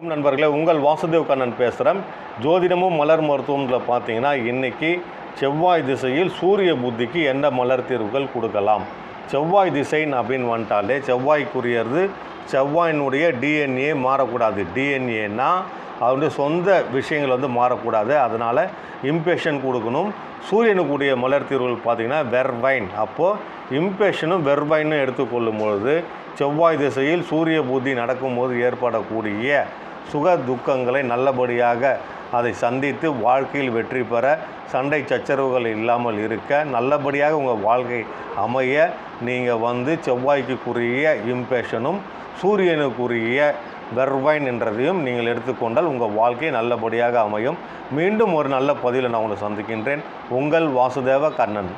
வணக்கம் நண்பர்களே உங்கள் வாசுதேவ் கண்ணன் பேசுகிறேன் ஜோதிடமும் மலர் மருத்துவம்ல பார்த்தீங்கன்னா இன்னைக்கு செவ்வாய் திசையில் சூரிய புத்திக்கு என்ன மலர் தீர்வுகள் கொடுக்கலாம்? செவ்வாய் திசைன்னு அப்படின்னு வந்துட்டாலே செவ்வாய்க்குரியது செவ்வாயினுடைய டிஎன்ஏ மாறக்கூடாது. டிஎன்ஏன்னா அவருடைய சொந்த விஷயங்கள் வந்து மாறக்கூடாது. அதனால் இம்பேஷன் கொடுக்கணும். சூரியனுக்குரிய மலர் தீர்வுகள் பார்த்திங்கன்னா வெர்வைன். அப்போது இம்பேஷனும் வெர்வைனும் எடுத்துக்கொள்ளும் பொழுது செவ்வாய் திசையில் சூரிய புத்தி நடக்கும்போது ஏற்படக்கூடிய சுக துக்கங்களை நல்லபடியாக அதை சந்தித்து வாழ்க்கையில் வெற்றி பெற சண்டை சச்சரவுகள் இல்லாமல் இருக்க நல்லபடியாக உங்கள் வாழ்க்கை அமைய நீங்கள் வந்து செவ்வாய்க்குரிய இம்பேஷனும் சூரியனுக்குரிய வெர்வைன் என்றதையும் நீங்கள் எடுத்துக்கொண்டால் உங்கள் வாழ்க்கை நல்லபடியாக அமையும். மீண்டும் ஒரு நல்ல பதிவில் நான் உங்களை சந்திக்கின்றேன். உங்கள் வாசுதேவ கண்ணன்.